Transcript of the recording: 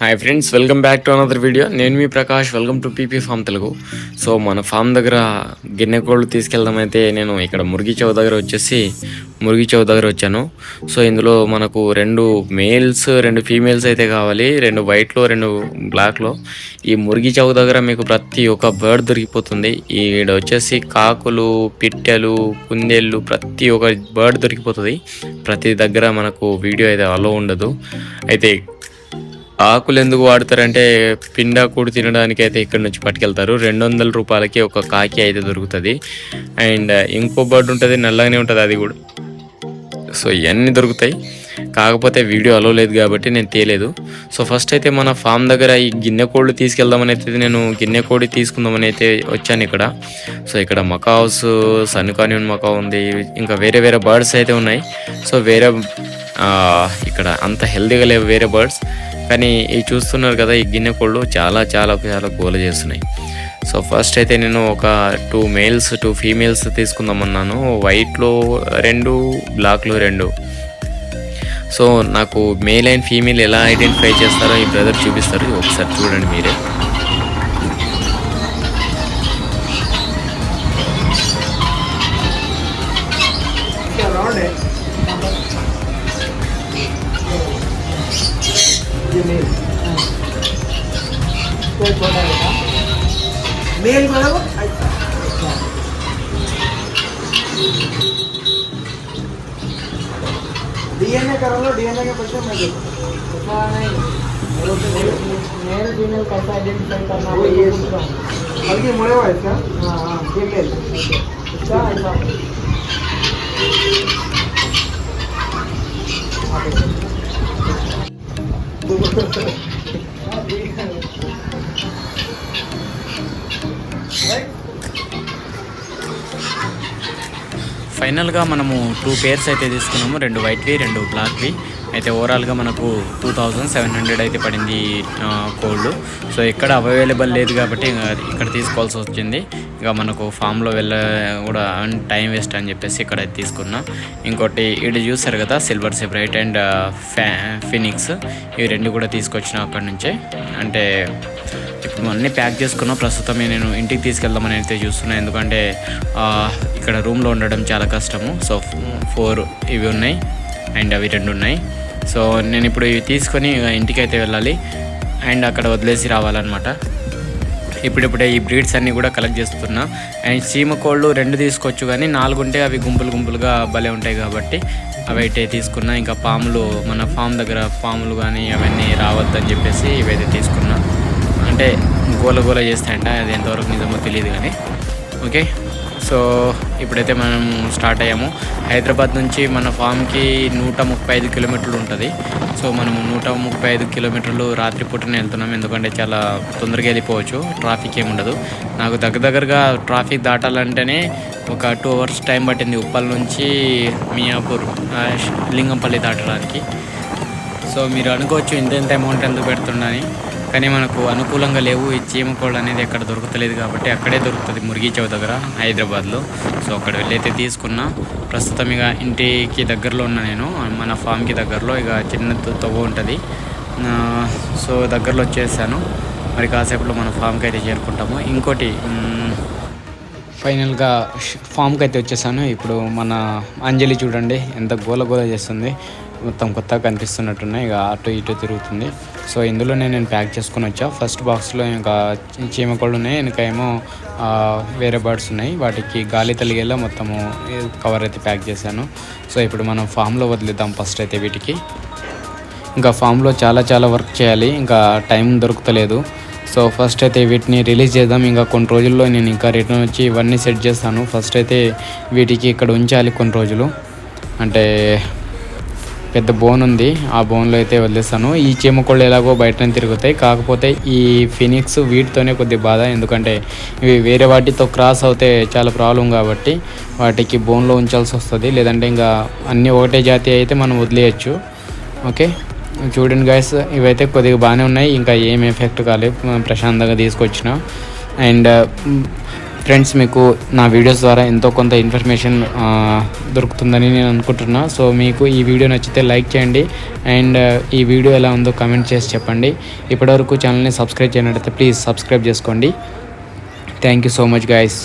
Hi friends welcome back to another video నేను మీ Prakash welcome to PP farm Telugu so మన farm దగ్గర గిన్నె కోళ్ళు తీసుకెళ్దామైతే నేను ఇక్కడ మురిగి చౌ దగ్గర వచ్చేసి మురిగి చౌ దగ్గర వచ్చాను. సో ఇందులో మనకు రెండు మేల్స్ రెండు ఫీమేల్స్ అయితే కావాలి. రెండు వైట్లో రెండు బ్లాక్లో ఈ మురిగి చౌ దగ్గర మీకు ప్రతి ఒక్క బర్డ్ దొరికిపోతుంది. ఈడ వచ్చేసి కాకులు పిట్టెలు కుందేళ్ళు ప్రతి ఒక్క బర్డ్ దొరికిపోతుంది. ప్రతి దగ్గర మనకు వీడియో అయితే అలో ఉండదు. అయితే ఆకులు ఎందుకు వాడతారంటే పిండాకూడు తినడానికి అయితే ఇక్కడ నుంచి పట్టుకెళ్తారు. రెండు వందల రూపాయలకి ఒక కాకి అయితే దొరుకుతుంది. అండ్ ఇంకో బర్డ్ ఉంటుంది నల్లగానే ఉంటుంది అది కూడా. సో ఇవన్నీ దొరుకుతాయి. కాకపోతే వీడియో అలో లేదు కాబట్టి నేను తేలేదు సో ఫస్ట్ అయితే మన ఫామ్ దగ్గర ఈ గిన్నె కోళ్ళు తీసుకెళ్దామని అయితే నేను గిన్నె కోడి తీసుకుందామని అయితే వచ్చాను ఇక్కడ. సో ఇక్కడ మకావ్స్ సన్కాన్యూన్ మకా ఉంది. ఇంకా వేరే వేరే బర్డ్స్ అయితే ఉన్నాయి. సో వేరే ఇక్కడ అంత హెల్తీగా లేవు వేరే బర్డ్స్. కానీ ఇవి చూస్తున్నారు కదా ఈ గిన్నె కోళ్ళు చాలా చాలా చాలా గోల చేస్తున్నాయి. సో ఫస్ట్ అయితే నేను ఒక టూ మేల్స్ టూ ఫీమేల్స్ తీసుకుందామన్నాను. వైట్లో రెండు బ్లాక్లో రెండు. సో నాకు మేల్ అండ్ ఫీమేల్ ఎలా ఐడెంటిఫై చేస్తారో ఈ బ్రదర్ చూపిస్తారు. ఒకసారి చూడండి మీరే. मेल मतलब डीएनए करोगे डीएनए के क्वेश्चन में ऐसा नहीं मेल फीमेल कैसा आइडेंटिफाई करना वो ये बल्कि मुड़े हुआ इसका हाँ हाँ। फीमेल इसका ऐसा ఫైనల్గా మనము టూ పేర్స్ అయితే తీసుకున్నాము. రెండు వైట్వి రెండు బ్లాక్వి అయితే ఓవరాల్గా మనకు టూ థౌజండ్ సెవెన్ హండ్రెడ్ అయితే పడింది కోల్డ్ సో ఇక్కడ అవైలబుల్ లేదు కాబట్టి ఇక్కడ తీసుకోవాల్సి వచ్చింది. ఇక మనకు ఫామ్లో వెళ్ళ కూడా టైం వేస్ట్ అని చెప్పేసి ఇక్కడ తీసుకున్నా. ఇంకోటి ఇటు చూసారు కదా సిల్వర్ సెపరేట్ అండ్ ఫ్యా ఫినిక్స్ ఇవి రెండు కూడా తీసుకొచ్చిన అక్కడి నుంచే. అంటే ఇప్పుడు అన్నీ ప్యాక్ చేసుకున్నా ప్రస్తుతం నేను ఇంటికి తీసుకెళ్దామని అయితే చూస్తున్నా. ఎందుకంటే ఇక్కడ రూమ్లో ఉండడం చాలా కష్టము. సో ఫోర్ ఇవి ఉన్నాయి. అండ్ అవి రెండు ఉన్నాయి. సో నేను ఇప్పుడు ఇవి తీసుకొని ఇంటికైతే ఇంటికి అయితే వెళ్ళాలి. అండ్ అక్కడ వదిలేసి రావాలన్నమాట. ఇప్పుడిప్పుడే ఈ బ్రీడ్స్ అన్నీ కూడా కలెక్ట్ చేస్తున్నా. అండ్ చీమ కోళ్ళు రెండు తీసుకోవచ్చు కానీ నాలుగు ఉంటే అవి గుంపులు గుంపులుగా భలే ఉంటాయి కాబట్టి అవి అయితే తీసుకున్నా. ఇంకా పాములు మన ఫామ్ దగ్గర పాములు కానీ అవన్నీ రావద్దని చెప్పేసి ఇవైతే తీసుకున్నా. అంటే గోల గోల చేస్తాయంట. అది ఎంతవరకు నిజమో తెలియదు కానీ. ఓకే? సో ఇప్పుడైతే మనం స్టార్ట్ అయ్యాము. హైదరాబాద్ నుంచి మన ఫామ్కి నూట ముప్పై ఐదు కిలోమీటర్లు ఉంటుంది. సో మనము నూట ముప్పై ఐదు కిలోమీటర్లు రాత్రిపూటనే వెళ్తున్నాం. ఎందుకంటే చాలా తొందరగా వెళ్ళిపోవచ్చు. ట్రాఫిక్ ఏమి ఉండదు. నాకు దగ్గర దగ్గరగా ట్రాఫిక్ దాటాలంటేనే ఒక టూ అవర్స్ టైం పట్టింది. ఉప్పల్ నుంచి మియాపూర్ ఆ, లింగంపల్లి దాటడానికి. సో మీరు అనుకోవచ్చు ఇంత ఇంత అమౌంట్ ఎందుకు పెడుతుండని కానీ మనకు అనుకూలంగా లేవు. ఈ చీమకోళ్ళు అనేది ఎక్కడ దొరకతలేదు కాబట్టి అక్కడే దొరుకుతుంది మురిగి చౌ దగ్గర హైదరాబాద్లో. సో అక్కడ వెళ్ళైతే తీసుకున్నా. ప్రస్తుతం ఇక ఇంటికి దగ్గరలో ఉన్నా నేను. మన ఫామ్కి దగ్గరలో ఇక చిన్న తవ్వ ఉంటుంది. సో దగ్గరలో వచ్చేసాను. మరి కాసేపులో మన ఫామ్కి అయితే చేరుకుంటాము. ఇంకోటి ఫైనల్గా ఫామ్కి అయితే వచ్చేసాను. ఇప్పుడు మన అంజలి చూడండి ఎంత గోల గోల చేస్తుంది. మొత్తం కొత్తగా కనిపిస్తున్నట్టున్నాయి. ఇక అటు ఇటు తిరుగుతుంది. సో ఇందులో నేను ప్యాక్ చేసుకుని వచ్చా. ఫస్ట్ బాక్స్లో ఇంకా చీమకోళ్ళు ఉన్నాయి. ఇంకా ఏమో వేరే బర్డ్స్ ఉన్నాయి. వాటికి గాలి తలిగేలా మొత్తము కవర్ అయితే ప్యాక్ చేశాను. సో ఇప్పుడు మనం ఫామ్లో వదిలేద్దాం ఫస్ట్ అయితే వీటికి. ఇంకా ఫామ్లో చాలా చాలా వర్క్ చేయాలి. ఇంకా టైం దొరుకుతలేదు. సో ఫస్ట్ అయితే వీటిని రిలీజ్ చేద్దాం. ఇంకా కొన్ని రోజుల్లో నేను ఇంకా రిటర్న్ వచ్చి ఇవన్నీ సెట్ చేస్తాను. ఫస్ట్ అయితే వీటికి ఇక్కడ ఉంచాలి కొన్ని రోజులు. అంటే పెద్ద బోన్ ఉంది. ఆ బోన్లో అయితే వదిలేస్తాను. ఈ చీమకోళ్ళు ఎలాగో బయటనే తిరుగుతాయి. కాకపోతే ఈ ఫినిక్స్ వీటితోనే కొద్ది బాధ. ఎందుకంటే ఇవి వేరే వాటితో క్రాస్ అవుతే చాలా ప్రాబ్లం కాబట్టి వాటికి బోన్లో ఉంచాల్సి వస్తుంది. లేదంటే ఇంకా అన్నీ ఒకటే జాతి అయితే మనం వదిలేయచ్చు. ఓకే చూడండి గైస్ ఇవైతే కొద్దిగా బాగానే ఉన్నాయి. ఇంకా ఏం ఎఫెక్ట్ కాలేదు. ప్రశాంతంగా తీసుకొచ్చిన. అండ్ ఫ్రెండ్స్ మీకు నా వీడియోస్ ద్వారా ఎంతో కొంత ఇన్ఫర్మేషన్ దొరుకుతుందని నేను అనుకుంటున్నా. సో మీకు ఈ వీడియో నచ్చితే లైక్ చేయండి. అండ్ ఈ వీడియో ఎలా ఉందో కమెంట్ చేసి చెప్పండి. ఇప్పటివరకు ఛానల్ని సబ్స్క్రైబ్ చేయనట్లయితే ప్లీజ్ సబ్స్క్రైబ్ చేసుకోండి. Thank you so much guys